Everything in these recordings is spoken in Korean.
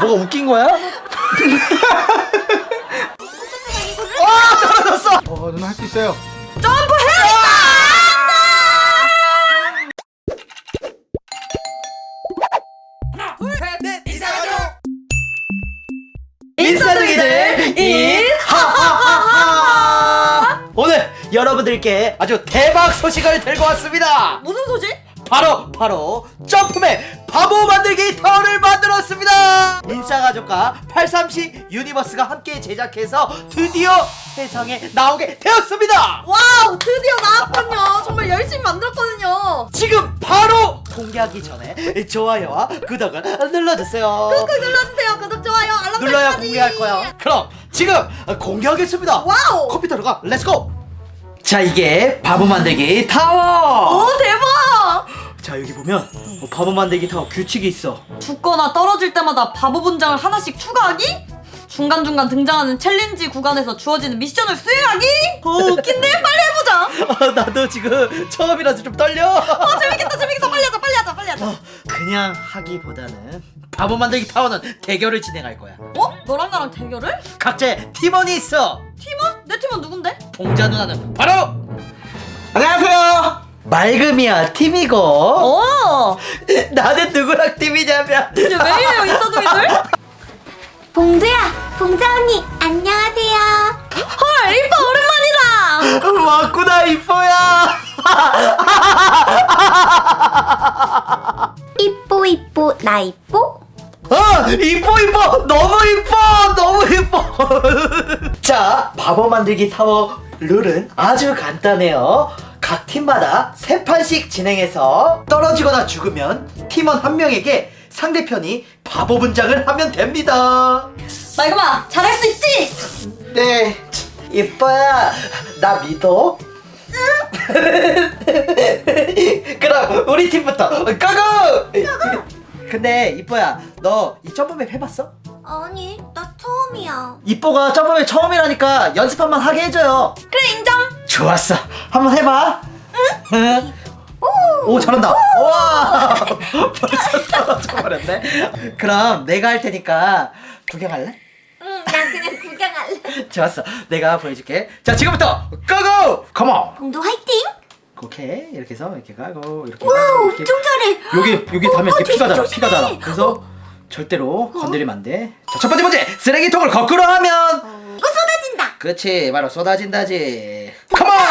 뭐가 웃긴 거야? 아 떨어졌어. 어 누나 할 수 있어요. 인싸둥이들 인하하하하 오늘 여러분들께 아주 대박 소식을 들고 왔습니다. 무슨 소식? 바로 바로 점프맨 바보 만들기 타워를 만들었습니다. 인싸가족과 830 유니버스가 함께 제작해서 드디어 세상에 나오게 되었습니다. 와우 드디어 나왔군요. 정말 열심히 만들었거든요. 지금 바로 공개하기 전에 좋아요와 구독을 눌러주세요. 꾹꾹 눌러주세요. 구독 좋아요 알람 눌러야 설정까지. 공개할 거야. 그럼 지금 공개하겠습니다. 와우. 컴퓨터로 가. 렛츠고. 자 이게 바보 만들기 타워. 오 대박. 자 여기 보면 어, 바보 만들기 타워 규칙이 있어. 죽거나 떨어질 때마다 바보 분장을 하나씩 추가하기? 중간중간 등장하는 챌린지 구간에서 주어지는 미션을 수행하기? 오 웃긴데? 빨리 해보자 어, 나도 지금 처음이라서 좀 떨려. 어 재밌겠다 재밌겠다 빨리 하자 빨리 하자 빨리 하자 어, 그냥 하기보다는 바보 만들기 타워는 대결을 진행할 거야. 어? 너랑 나랑 대결을? 각자의 팀원이 있어. 팀원? 내 팀원 누군데? 봉자 누나는 바로 안녕하세요. 말금이야 팀이고 어 나는 누구랑 팀이냐면 이제 왜 이래요 인사동이들? 봉두야, 봉자 언니, 안녕하세요. 헐 이뻐 오랜만이다 왔구나 이뻐야. 이뽀 이뽀 나 이뽀? 아 이뻐 이뻐 너무 이뻐 너무 이뻐 자 바보 만들기 타워 룰은 아주 간단해요 각 팀마다 세 판씩 진행해서 떨어지거나 죽으면 팀원 한 명에게 상대편이 바보 분장을 하면 됩니다 말그마 잘할 수 있지? 네 이뻐야 나 믿어 그럼 우리 팀부터 고고 근데 이뻐야 너 이 점프맵 해봤어? 아니, 나 처음이야. 이뻐가 점프맵 처음이라니까 연습 한번 하게 해줘요 그래 인정 좋았어. 한번 해봐. 응? 오 잘한다. 와. 벌써 떨어져 버렸네. 그럼 내가 할 테니까 구경할래? 응, 나 그냥 구경할래. 좋았어. 내가 보여줄게. 자 지금부터 고고! 컴온 봉두 화이팅! 오케이 이렇게 해서 이렇게 가고 이렇게 와, 가고, 이렇게. 엄청 잘해. 여기 여기 어, 닿으면 어, 이렇게 피가 조심, 피가 조심해. 그래서 절대로 건드리면 안 돼. 자 첫 번째 문제. 쓰레기통을 거꾸로 하면. 이거 쏟아진다. 그치 바로 쏟아진다지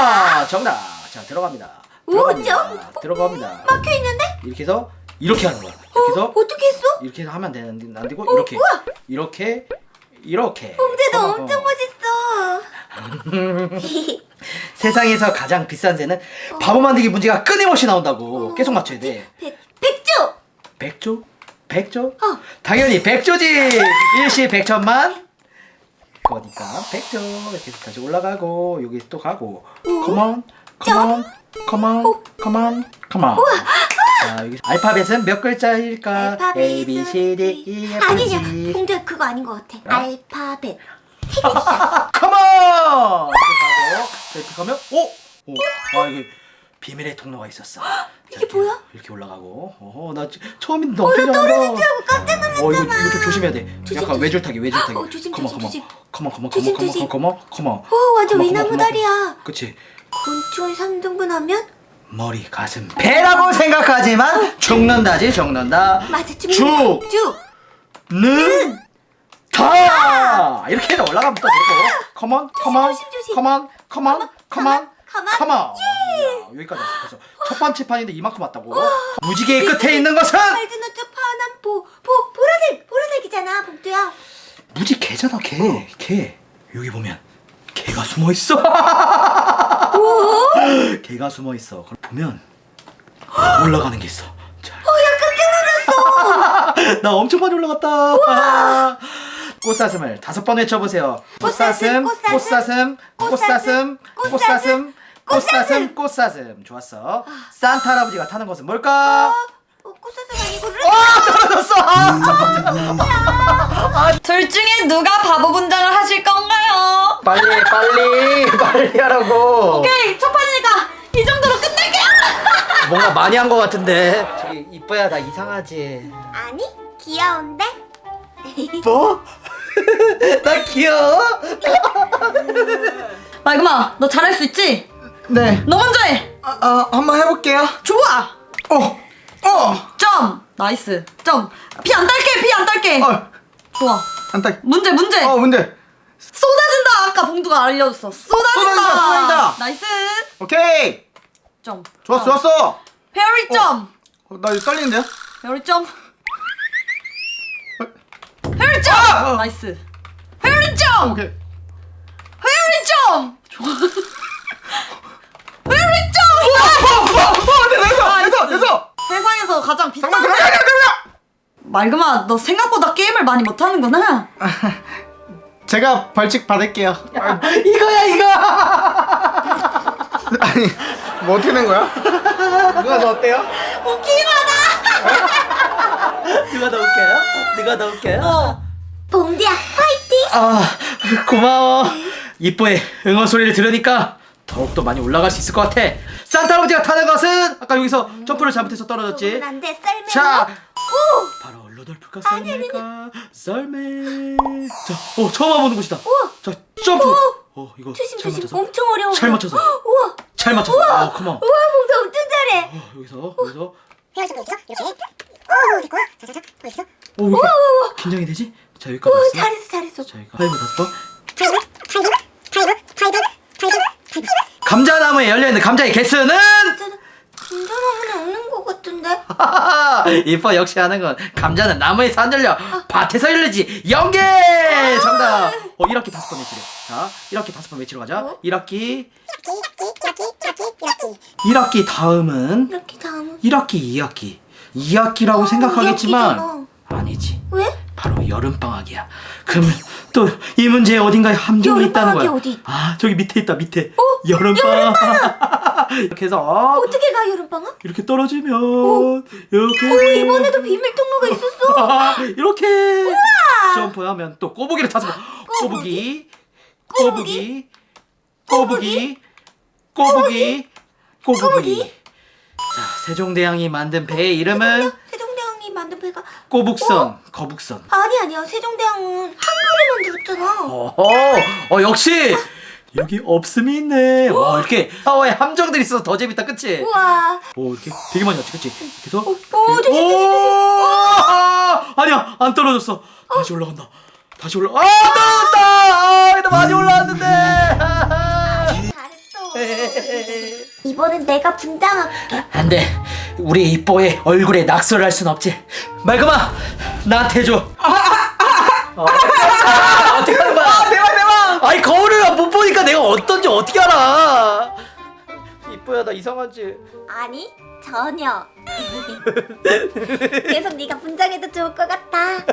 컴온 정답 자 들어갑니다 오, 들어갑니다 점. 들어갑니다 막혀 있는데? 이렇게 해서 이렇게 하는 거야 이렇게 해서 어떻게 했어? 이렇게 해서 하면 되는데 안 되고 이렇게 우와. 이렇게 이렇게 봉두 너 컴온, 엄청 컴온. 멋있어. 세상에서 가장 비싼 새는 바보 만들기 문제가 끊임없이 나온다고 계속 맞춰야 돼 백, 백조! 백조? 백조? 어. 당연히 백조지 일시 백천만 그 거니까. 백조! 이렇게 다시 올라가고 여기 또 가고. 컴온 컴온 컴온 컴온 컴온 자 여기 알파벳은 몇 글자일까? 알파벳은 A B C D E F G. 봉두야 그거 아닌 것 같아. 어? 알파벳. 컴온 이렇게 가고. 이렇게 가면 오! 오! 아 이게 비밀의 통로가 있었어 이게 자, 뭐야? 이렇게 올라가고 어허 나 지- 처음인데 너무 잘한다 떨어질 줄 알고 깜짝 놀랐잖아 어 이거, 이거 좀 조심해야 돼 조심, 약간 조심. 외줄타기 외줄타기 어, 조심, 컴온 조심, 컴온 조심. 컴온 컴온 조심, 컴온 조심. 컴온 컴온 오, 완전 컴온, 위나무 컴온, 다리야. 그치 곤충을 3등분 하면? 머리 가슴 배라고 생각하지만 죽는다지 죽는다 맞아, 쭉. 죽! 쭉. 는! 다! 이렇게 해서 올라가면 또 되고 컴온 컴온 조심, 조심. 컴온 컴온 컴온 가만. 컴온 야, 여기까지 왔어 벌써 첫 번 째 판인데 이만큼 왔다고 무지개의 끝에 있는 것은 알드노트 파란 보, 보, 보라색, 보라색이잖아, 복두야. 무지 개잖아 개. 개. 여기 보면 개가 숨어 있어. 개가 숨어 있어. 그걸 보면 올라가는 게 있어. 자. 어. 나 엄청 많이 올라갔다. 꽃사슴을 다섯 번 외쳐보세요. 꽃사슴, 꽃사슴, 꽃사슴, 꽃사슴, 꽃사슴, 꽃사슴, 꽃사슴, 꽃사슴. 좋았어. 산타 할아버지가 타는 것은 뭘까? 어, 꽃사슴 아니고 르 아, 떨어졌어. 아, 둘 중에 누가 바보 분장을 하실 건가요? 빨리 빨리 빨리 하라고 오케이 첫 판이니까 이 정도로 끝낼게요 뭔가 많이 한 것 같은데 저기 이뻐야 나 이상하지 아니, 귀여운데? 뭐? 나 귀여워? 말그마 너 잘할 수 있지? 네. 너 먼저 해. 아, 아, 한번 해볼게요. 좋아. 어, 어, 점. 나이스. 점. 피 안 딸게. 피 안 딸게. 어, 좋아. 안 딱. 문제 문제. 어, 문제. 쏟아진다. 아까 봉두가 알려줬어. 쏟아진다. 쏟아진다, 쏟아진다. 나이스. 오케이. 점. 좋았어, 점. 좋았어. 페어리 점. 어, 나 이거 떨리는데요? 페어리 점. 페어리 점. 아! 나이스. 페어리 점. 오케이. 페어리 점. 좋아. 세상에서 가장 비싼. 잠깐만, 잠깐만, 잠깐만. 말그마 너 생각보다 게임을 많이 못하는구나. 제가 벌칙 받을게요. 아, 이거야 이거 아니, 뭐 어떻게 된 거야? 누가 더 어때요? 누가 더 웃겨요? 누가 더 웃겨요? 어. 봉두야 화이팅! 아 고마워 이뻐의 응원 소리를 들으니까 더욱더 많이 올라갈 수 있을 것 같아 산타 할아버지가 타는 것은 아까 여기서 점프를 잘못해서 떨어졌지 안돼 썰매 자 오! 바로 루돌프가 썰매가 썰매 자, 어 처음 와보는 곳이다 자 점프 어 이거 조심 잘 조심 맞춰서 엄청 어려워 잘 맞춰서. 우와 잘 맞춰서 어 컴온 우와 봉두 엄청 잘해 어, 여기서 여기서 있어 이렇게 오 됐고 자자자 어왜 이렇게 긴장이 되지? 자 여기까지 오 왔어 잘했어 잘했어 자 이거 파이브 다섯 번 파이브 파이브 파이브 파이브 파이브 파이브 감자나무에 열려있는 감자의 개수는? 감자나무는 없는 것 같은데. 이뻐 역시 하는 건. 감자는 나무에서 안 열려 밭에서 열리지. 연계! 정답! 어 1학기 다섯 번 외치래. 자 1학기 다섯 번 외치러 가자. 어? 1학기 이렇게 이렇게 이렇게 이렇게 1학기 다음은? 이렇게 다음은? 1학기 2학기 2학기라고 어, 생각하겠지만 2학기잖아. 아니지. 왜? 바로 여름방학이야. 그러면 또 이 문제에 어딘가에 함정이 있다는 거야. 여름방학이 어디? 아 저기 밑에 있다 밑에. 여름방학. 이렇게 해서 어떻게 가 여름방학? 이렇게 떨어지면 이렇게 오 이번에도 비밀 통로가 있었어. 아, 이렇게 점프하면 또 꼬부기를 타서 꼬부기 꼬부기? 꼬부기 꼬부기 꼬부기 자 세종대왕이 만든 배의 이름은? 세종대왕이 만든 배가 꼬북선 거북선. 아니 아니야. 세종대왕은 한글을 만들었잖아. 어, 어 역시! 여기 없음이 있네. 와 이렇게 사워에 함정들이 있어서 더 재밌다. 그치? 우와. 오 이렇게 되게 많이 왔지 그치? 그래서 오 조심 조심 조심. 오! 아, 아니야 안 떨어졌어. 다시 올라간다. 다시 올라 아 떨어졌다! 아 근데 많이 올라왔는데. 잘했어. 이번엔 내가 분장할게. 안돼 우리 이뻐의 얼굴에 낙서를 할 순 없지 말그마 나한테 해줘 어, 아, 어떻게 하는 거야 대박, 대박. 아니 거울을 못 보니까 내가 어떤지 어떻게 알아 이뻐야 나 이상하지 아니 전혀 계속 네가 분장해도 좋을 것 같아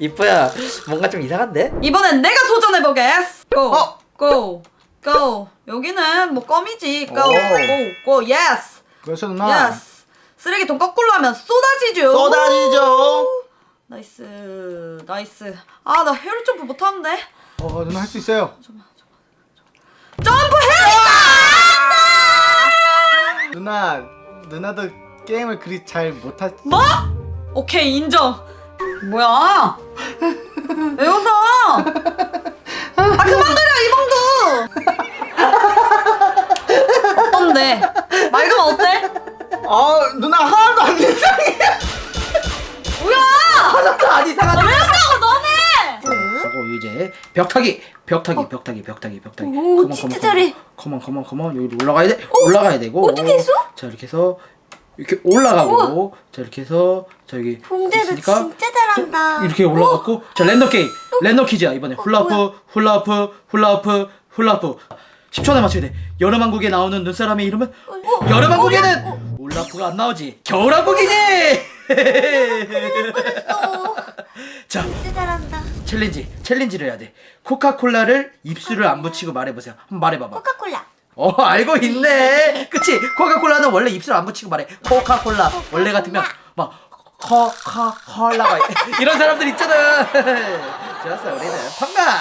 이뻐야 뭔가 좀 이상한데 이번엔 내가 도전해보겠어. 고, 어? 고, 고. 여기는 뭐 껌이지. 고, 오. 고, 고, 예스, 그렇죠, 누나. 예스. 쓰레기통 거꾸로 하면 쏟아지죠. 쏟아지죠. 나이스, 나이스. 아, 나 헤어리 점프 못하는데. 어, 누나 할 수 있어요. 점프해! 누나, 누나도 게임을 그리 잘 못하. 뭐? 오케이, 인정. 뭐야? 왜 웃어? 아, 그만 그려, 이봉두! 어떤데? 말그마 어때? 아, 누나 하나도 안 이상해. 뭐야! 하나도 안 이상한데 왜 웃냐고, 너네! 하고 이제 벽타기 벽타기 벽타기 벽타기 벽타기. 오, 진짜 잘해. 컴온 컴온 컴온 여기 올라가야 돼. 올라가야 되고. 어떻게 했어? 자 이렇게 해서 이렇게 올라가고. 자 이렇게 해서 자 여기 봉대도 있으니까 진짜 잘한다. 또 이렇게 올라갔고. 자 랜덤 게임. 랜덤 퀴즈야 이번에. 훌라후프 훌라후프 훌라후프 훌라후프. 10초 안에 맞춰야 돼. 여름 왕국에 나오는 눈사람의 이름은? 어, 여름 왕국에는 올라프가 안 나오지. 겨울왕국이지 어, 자 진짜 잘한다. 챌린지 챌린지를 해야 돼. 코카콜라를 입술을 안 붙이고 말해보세요. 한번 말해봐봐. 코카콜라. 어 알고 있네. 그치? 코카콜라는 원래 입술 안 붙이고 말해. 코카콜라. 원래 같으면 막 코카콜라가 이런 사람들 있잖아. 좋았어 우리는. 판가!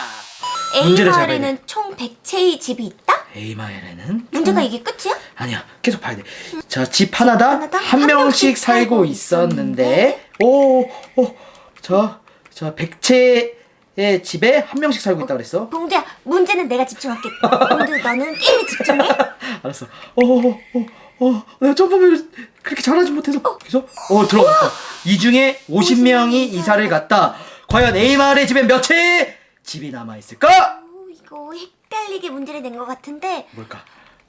A 문제를 잡아야 마을에는 총 100채의 집이 있다? 에이마엘에는 문제가 이게 끝이야? 아니야. 계속 봐야 돼자 집 하나당 하나당 한 한 명씩 명씩 살고 살고 있었는데. 오오자 자 백채의 집에 한 명씩 살고 있다 그랬어. 봉두야 문제는 내가 집중할게. 봉두 너는 게임에 집중해. 알았어. 어어어어. 어, 어, 내가 점프를 그렇게 잘하지 못해서 그래서 어 들어갔다. 이 중에 50명이 이사를 갔다. 과연 A 마을의 집엔 몇 채의 집이 남아 있을까? 오, 이거 헷 갈리게 문제를 낸 것 같은데 뭘까?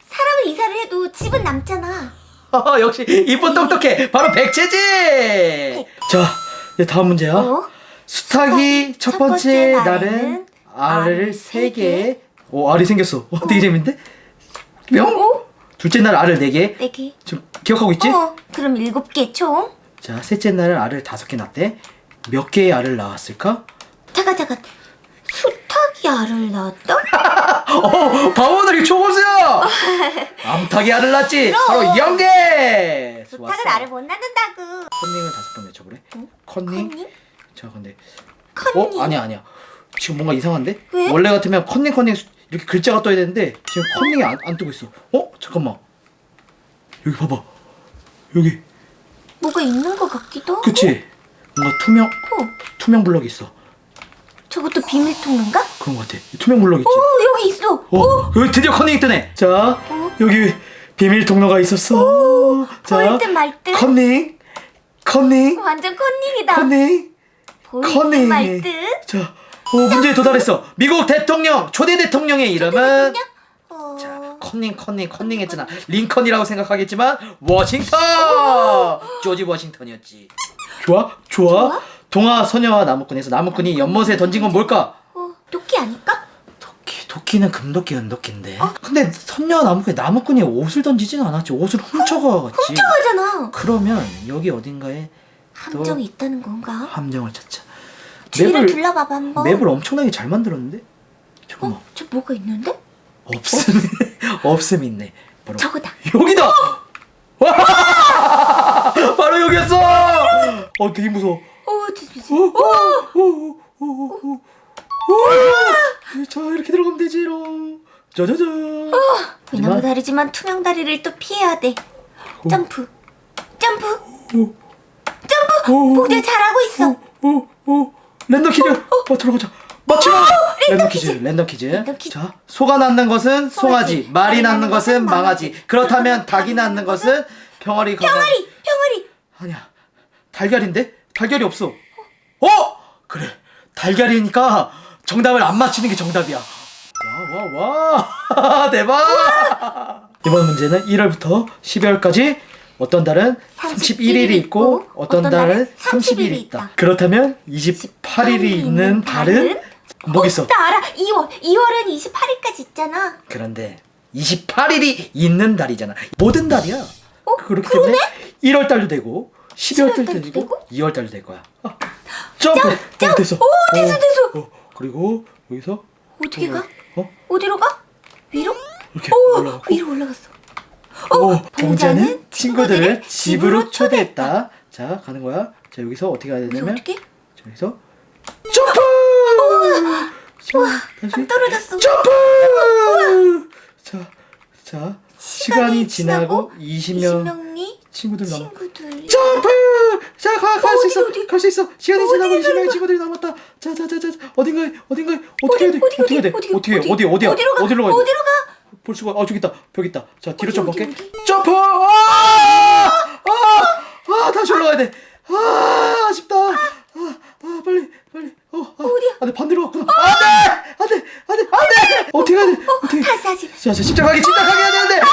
사람을 이사를 해도 집은 남잖아 어, 역시 이쁜 똑똑해. 바로 백채지. 자, 이제 다음 문제야. 어? 수탉이 첫첫 번째 날은 알을 세세 개. 개. 오, 알이 생겼어. 어, 되게 재밌는데? 명? 어? 둘째 날 알을 네 개. 네 개 지금 기억하고 있지? 어 그럼 일곱 개 총 자, 셋째 날은 알을 다섯 개 낳대. 몇 개의 알을 낳았을까? 잠깐 잠깐 알을 낳았다? 어, 바보들이 초보수야! 암탉이 알을 낳지. 바로 영개. 수탉은 알을 못 낳는다고 컨닝을 다섯 번 외쳐보래. 컨닝. 컨닝? 자, 근데 컨닝 어? 아니야 아니야 지금 뭔가 이상한데? 왜? 원래 같으면 컨닝 컨닝 수- 이렇게 글자가 떠야 되는데 지금 컨닝이 안, 안 뜨고 있어 어? 잠깐만 여기 봐봐 여기 뭐가 있는 것 같기도 하고 그치? 뭔가 투명 어, 투명 블럭이 있어 비밀 통로인가? 그런 것 같아 투명 블럭 있지? 오 여기 있어 어? 여기 드디어 컨닝이 뜨네 자 어? 여기 비밀 통로가 있었어 자 보일 듯말 듯. 컨닝 컨닝 완전 컨닝이다 컨닝 보일 컨닝 듯말 듯. 자 어, 문제에 도달했어 미국 대통령 초대 대통령의 이름은 어... 자, 컨닝 컨닝 컨닝 했잖아. 링컨이라고 생각하겠지만 워싱턴. 조지 워싱턴이었지. 좋아? 좋아? 동화 소녀와 나무꾼에서 나무꾼이 연못에 던진 건 뭘까? 어, 도끼 아닐까? 도끼. 도끼는 금도끼 은도끼인데. 근데 선녀와 나무꾼이 나무꾼이 옷을 던지진 않았지. 옷을 훔쳐가갔지. 훔쳐가잖아 그러면 여기 어딘가에 함정이 있다는 건가? 함정을 찾자. 뒤를 맵을- 둘러봐봐 한번 맵을 엄청나게 잘 만들었는데? 잠깐만. 어? 저 뭐가 있는데? 없음. 없음 있네. 바로 저거다 여기다! 와! 바로 여기였어! 어, 되게 무서워. 어 뒤집지 어, 어, 어, 어, 어, 어. 자, 이렇게 들어가면 되지롱. 짜자잔. 위나무 다리지만 투명 다리를 또 피해야 돼 점프 점프 어, 점프 어, 모두 잘하고 있어 어, 어. 랜덤 퀴즈. 어, 들어가자. 맞춰! 랜덤 퀴즈, 랜덤 퀴즈. 퀴즈. 자, 소가 낳는 것은 송아지, 말이 낳는 것은 망아지. 그렇다면 닭이 낳는 것은 병아리. 병아리 병아리 아니야 달걀인데 달걀이 없어. 어? 그래. 달걀이니까 정답을 안 맞히는 게 정답이야. 와 와 와. 대박. 이번 문제는 1월부터 12월까지 어떤 달은 31일이 있고 어떤 달은 30일이 있다. 그렇다면 28일이 있는 달은 뭐겠어? 나 알아. 2월 2월은 28일까지 있잖아. 그런데 28일이 있는 달이잖아. 모든 달이야. 어? 그렇기 때문에 1월 달도 되고 12월 달도 12월 달도 되고 되고? 2월 달도 될 거야. 아, 점프. 어, 됐어. 오, 됐어, 됐어. 어, 그리고 여기서 어떻게 가? 어? 어디로 가? 위로? 이렇게 오 올라가고 위로 올라갔어 오, 봉자는 봉자는 친구들을 집으로 초대했다. 자, 가는 거야. 자, 여기서 어떻게 가야 되냐면 어떻게? 자, 여기서 점프! 자, 다시 떨어졌어 점프! 자, 자, 시간이 지나고 20명 20명이 친구들 남았 친구들 점프! 자, 가, 갈수 어디, 있어. 어디? 갈수 있어. 시간이 어디 지나고 가는 20명의 거야? 친구들이 남았다. 자, 자, 자, 자, 어딘가에, 어딘가에, 어떻게 해야 돼? 어디, 어떻게 해야 돼? 어디, 어떻게 해? 어디, 어디, 어디야? 어디로 가? 어디로 가야 돼? 어디로 가? 볼 수가, 아, 저기 있다. 벽 있다. 자, 뒤로 어디, 좀 어디, 볼게. 어디? 점프! 아! 아! 아, 다시 올라가야 돼. 아, 아쉽다. 아, 아, 빨리. 어, 아, 어디야? 안 돼, 반대로 갔구나. 안 돼! 안 돼! 안 돼! 안 돼! 어떻게 해야 돼? 어떻게 해? 다시 다시 자, 자, 침착하게, 침착하게 해야 되는데. 아!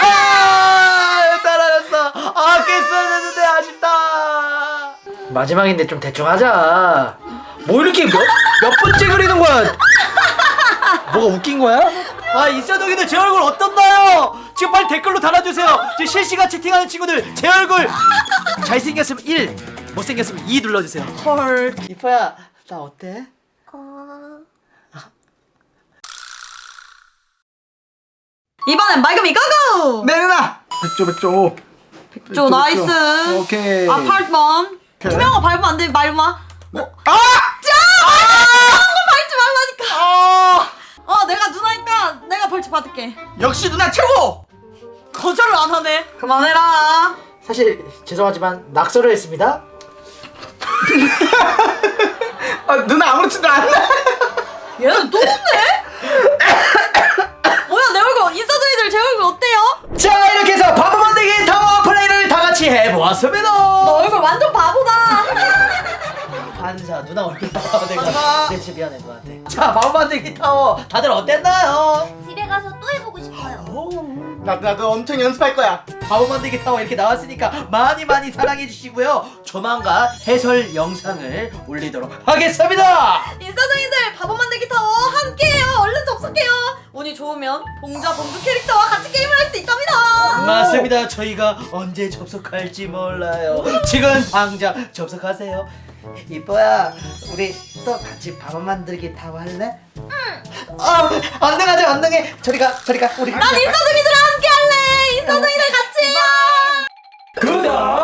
아! 따라갔어. 아, 깼어야 되는데 아쉽다. 마지막인데 좀 대충 하자. 뭐 이렇게 몇, 몇 번째 그리는 거야? 뭐가 웃긴 거야? 아, 이사동이들 제 얼굴 어떻나요? 지금 빨리 댓글로 달아주세요. 지금 실시간 채팅하는 친구들 제 얼굴 잘생겼으면 1, 못생겼으면 2 눌러주세요. 헐. 이뻐야, 나 어때? 어... 이번엔 말금이 고고 네 누나. 백조 백조. 조 나이스 오케이. 아 8번 오케이. 투명한 밟으면 안돼 말마 아! 밟지 말라니까 어, 어 내가 누나니까 내가 벌칙 받을게 역시 누나 최고. 거절을 안 하네 그만해라 사실 죄송하지만 낙서를 했습니다. 아 누나 아무렇지도 않아 얘는 또 없네? 뭐야 내 얼굴 인싸둥이들 제 얼굴 어때요? 자 이렇게 해서 바보 만들기 타워 플레이를 다 같이 해보았습니다 너 얼굴 완전 바보다 반사 누나 얼굴 나와 내가 반사. 내 진짜 미안해 누나한테 자 바보 만들기 타워 다들 어땠나요? 집에 가서 또 해보고 싶어요. 나, 나도 엄청 연습할 거야 바보 만들기 타워 이렇게 나왔으니까 많이 많이 사랑해 주시고요. 조만간 해설 영상을 올리도록 하겠습니다. 인싸둥이들 바보 만들기 타워 함께해요. 얼른 접속해요. 운이 좋으면 봉자 봉두 캐릭터와 같이 게임을 할 수 있답니다. 맞습니다. 저희가 언제 접속할지 몰라요. 지금 당장 접속하세요. 이뻐야 우리 또 같이 바보 만들기 타워 할래? 응. 아, 안 등하지 안 등해 저리 가 저리 가 우리 난 인싸둥이들랑 함께 할래. 인싸둥이 좋아요